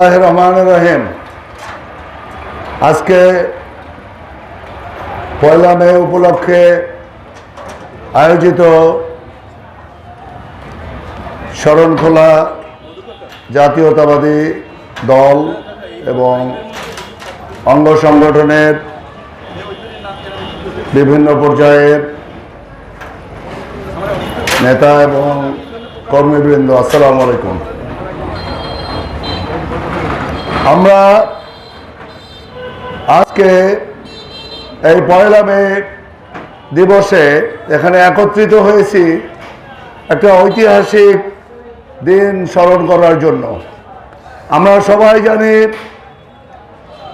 রহমান রহিম আজকে পয়লা মে উপলক্ষে আয়োজিত শরণখোলা জাতীয়তাবাদী দল এবং অঙ্গ সংগঠনের বিভিন্ন পর্যায়ের নেতা এবং কর্মীবৃন্দ, আসসালামু আলাইকুম। আমরা আজকে এই পয়লা মে দিবসে এখানে একত্রিত হয়েছি একটা ঐতিহাসিক দিন স্মরণ করার জন্য। আমরা সবাই জানি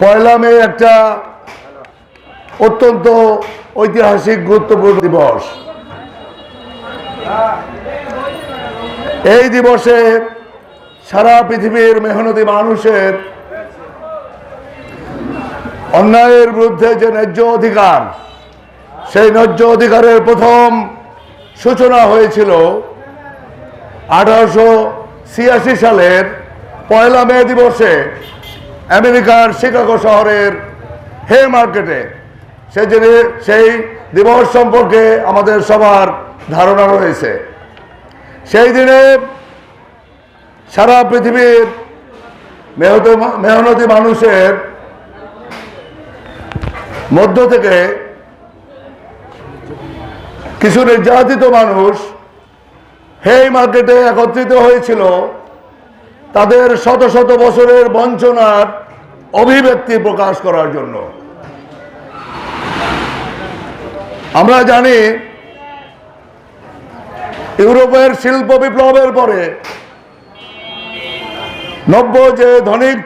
পয়লা মে একটা অত্যন্ত ঐতিহাসিক গুরুত্বপূর্ণ দিবস। এই দিবসে সারা পৃথিবীর মেহনতি মানুষের অন্যায়ের বিরুদ্ধে যে ন্যায্য অধিকার, সেই ন্যায্য অধিকারের প্রথম সূচনা হয়েছিল আঠারোশো ছিয়াশি সালের পয়লা মে দিবসে আমেরিকার শিকাগো শহরের হে মার্কেটে। সে জিনি- সেই দিবস সম্পর্কে আমাদের সবার ধারণা রয়েছে। সেই দিনে সারা পৃথিবীর মেহনতি মানুষের মধ্য থেকে কিছু নির্যাতিত মানুষ হেই মার্কেটে একত্রিত হয়েছিল। তাদের শত শত বছরের বঞ্চনার অভিব্যক্তি প্রকাশ করার জন্য। আমরা জানি ইউরোপের শিল্প বিপ্লবের পরে নব্য যে ধনিক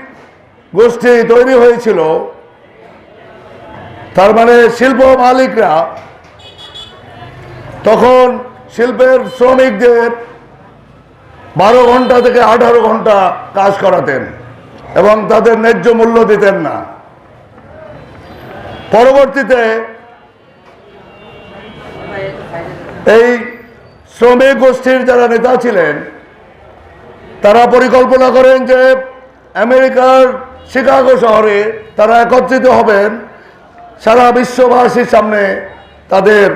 গোষ্ঠী তৈরি হয়েছিল তার মানে শিল্প মালিকরা তখন শিল্পের শ্রমিকদের বারো ঘণ্টা থেকে আঠারো ঘণ্টা কাজ করাতেন এবং তাদের ন্যায্য মূল্য দিতেন না। পরবর্তীতে এই শ্রমিক গোষ্ঠীর যারা নেতা ছিলেন, তারা পরিকল্পনা করেন যে আমেরিকার শিকাগো শহরে তারা একত্রিত হবেন সারা বিশ্ববাসীর সামনে তাদের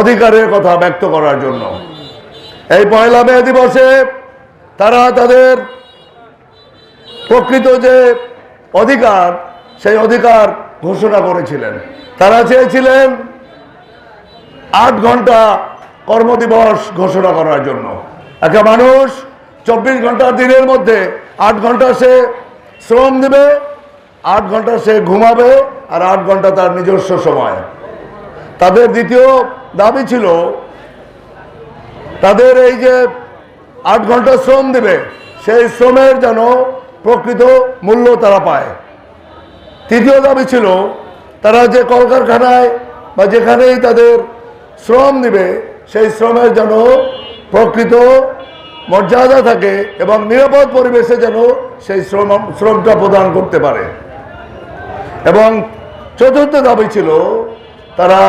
অধিকারের কথা ব্যক্ত করার জন্য। এই পয়লা মে দিবসে তারা তাদের প্রকৃত যে অধিকার, সেই অধিকার ঘোষণা করেছিলেন। তারা চেয়েছিলেন আট ঘণ্টা কর্মদিবস ঘোষণা করার জন্য। একটা মানুষ চব্বিশ ঘণ্টা দিনের মধ্যে আট ঘণ্টা সে শ্রম দেবে আট ঘণ্টা সে ঘুমাবে আর আট ঘণ্টা তার নিজস্ব সময়। তাদের দ্বিতীয় দাবি ছিল, তাদের এই যে আট ঘণ্টা শ্রম দেবে, সেই শ্রমের যেন প্রকৃত মূল্য তারা পায়। তৃতীয় দাবি ছিল, তারা যে কলকারখানায় বা যেখানেই তাদের শ্রম দিবে, সেই শ্রমের যেন প্রকৃত মর্যাদা থাকে এবং নিরাপদ পরিবেশে যেন সেই শ্রম, শ্রমটা প্রদান করতে পারে। এবং চতুর্থ দাবি ছিল তারা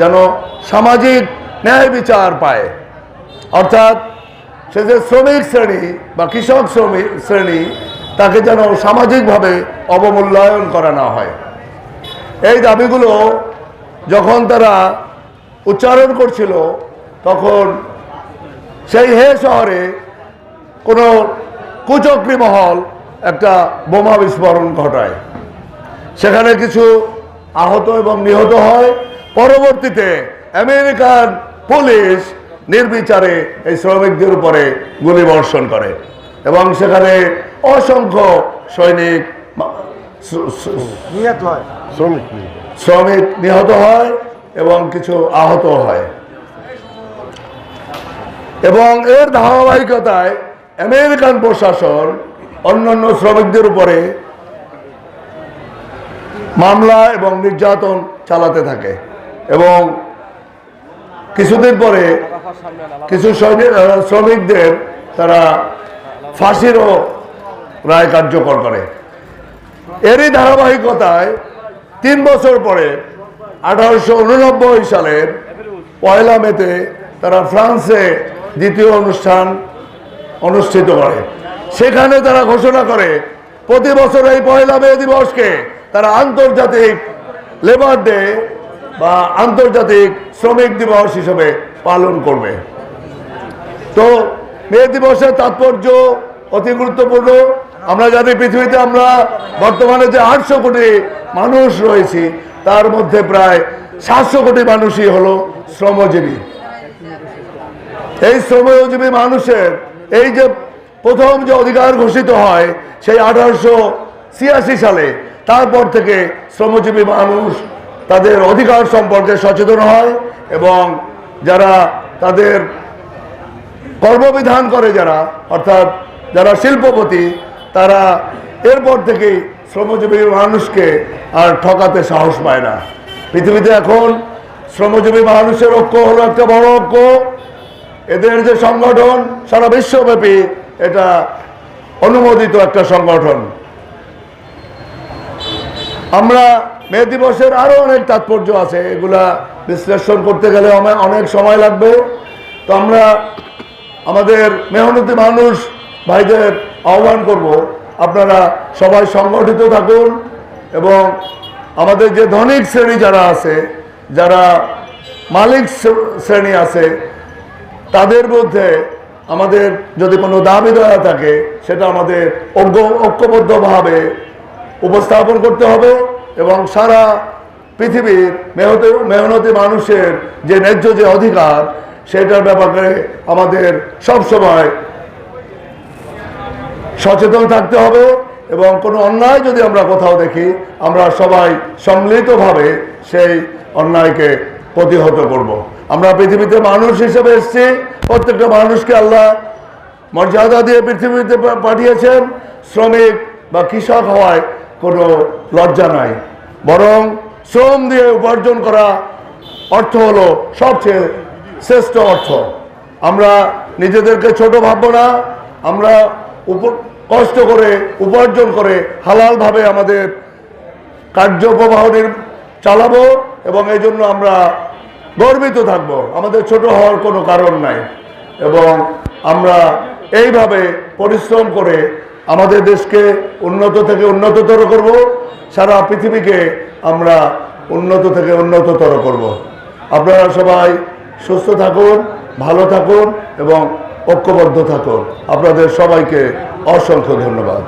যেন সামাজিক ন্যায় বিচার পায়। অর্থাৎ সে যে শ্রমিক শ্রেণি বা কৃষক শ্রমিক শ্রেণি, তাকে যেন সামাজিকভাবে অবমূল্যায়ন করা না হয়। এই দাবিগুলো যখন তারা উচ্চারণ করছিল, তখন সেই হে শহরে কোনো কুচক্রী মহল একটা বোমা বিস্ফোরণ ঘটায়। সেখানে কিছু আহত এবং নিহত হয়। পরবর্তীতে আমেরিকান পুলিশ নির্বিচারে এই শ্রমিকদের উপরে গুলি বর্ষণ করে এবং সেখানে অসংখ্য সৈনিক হয়। শ্রমিক শ্রমিক নিহত হয় এবং কিছু আহত হয়। এবং এর ধারাবাহিকতায় আমেরিকান প্রশাসন অন্যান্য শ্রমিকদের উপরে মামলা এবং নির্যাতন চালাতে থাকে। এবং কিছুদিন পরে কিছু শ্রমিকদের তারা ফাঁসিরও রায় কার্যকর করে। এরই ধারাবাহিকতায় তিন বছর পরে আঠারোশো উননব্বই সালের পয়লা মেতে তারা ফ্রান্সে দ্বিতীয় অনুষ্ঠান অনুষ্ঠিত করে। সেখানে তারা ঘোষণা করে, প্রতি বছর এই পয়লা মে দিবসকে তারা আন্তর্জাতিক লেবার ডে বা আন্তর্জাতিক শ্রমিক দিবস হিসেবে পালন করবে। তো মে দিবসের তাৎপর্য অতি গুরুত্বপূর্ণ। আমরা জানি পৃথিবীতে আমরা বর্তমানে যে আটশো কোটি মানুষ রয়েছি, তার মধ্যে প্রায় সাতশো কোটি মানুষই হলো শ্রমজীবী। এই শ্রমজীবী মানুষের এই যে প্রথম যে অধিকার ঘোষিত হয়, সেই আঠারোশো ছিয়াশি সালে তারপর থেকে শ্রমজীবী মানুষ তাদের অধিকার সম্পর্কে সচেতন হয় এবং যারা তাদের কর্মবিধান করে যারা, অর্থাৎ যারা শিল্পপতি, তারা এরপর থেকেই শ্রমজীবী মানুষকে আর ঠকাতে সাহস পায় না। পৃথিবীতে এখন শ্রমজীবী মানুষের ঐক্য হলো একটা বড় ঐক্য। এদের যে সংগঠন, সারা বিশ্বব্যাপী এটা অনুমোদিত একটা সংগঠন। আমরা মে দিবসের আরও অনেক তাৎপর্য আছে, এগুলা বিশ্লেষণ করতে গেলে অনেক সময় লাগবে। তো আমরা আমাদের মেহনতি মানুষ ভাইদের আহ্বান করব, আপনারা সবাই সংগঠিত থাকুন এবং আমাদের যে ধনিক শ্রেণি যারা আছে, যারা মালিক শ্রে- শ্রেণি আছে, তাদের মধ্যে আমাদের যদি কোনো দাবি দেওয়া থাকে, সেটা আমাদের ঐক্য, ঐক্যবদ্ধভাবে উপস্থাপন করতে হবে এবং সারা পৃথিবীর মেহনতি মেহনতি মানুষের যে ন্যায্য যে অধিকার, সেটার ব্যাপারে আমাদের সব সময় সচেতন থাকতে হবে এবং কোনো অন্যায় যদি আমরা কোথাও দেখি, আমরা সবাই সম্মিলিতভাবে সেই অন্যায়কে প্রতিহত করব। আমরা পৃথিবীতে মানুষ হিসেবে এসেছি, প্রত্যেকটা মানুষকে আল্লাহ মর্যাদা দিয়ে পৃথিবীতে পাঠিয়েছেন শ্রমিক বা কৃষক হওয়ায় কোনো লজ্জা নাই। বরং শ্রম দিয়ে উপার্জন করা অর্থ হলো সবচেয়ে শ্রেষ্ঠ অর্থ। আমরা নিজেদেরকে ছোট ভাববো না, আমরা কষ্ট করে উপার্জন করে হালালভাবে আমাদের কার্যপ্রবাহ চালাবো এবং এই জন্য আমরা গর্বিত থাকব। আমাদের ছোট হওয়ার কোনো কারণ নাই এবং আমরা এইভাবে পরিশ্রম করে আমাদের দেশকে উন্নত থেকে উন্নততর করব, সারা পৃথিবীকে আমরা উন্নত থেকে উন্নততর করব। আপনারা সবাই সুস্থ থাকুন, ভালো থাকুন এবং ঐক্যবদ্ধ থাকুন। আপনাদের সবাইকে অসংখ্য ধন্যবাদ।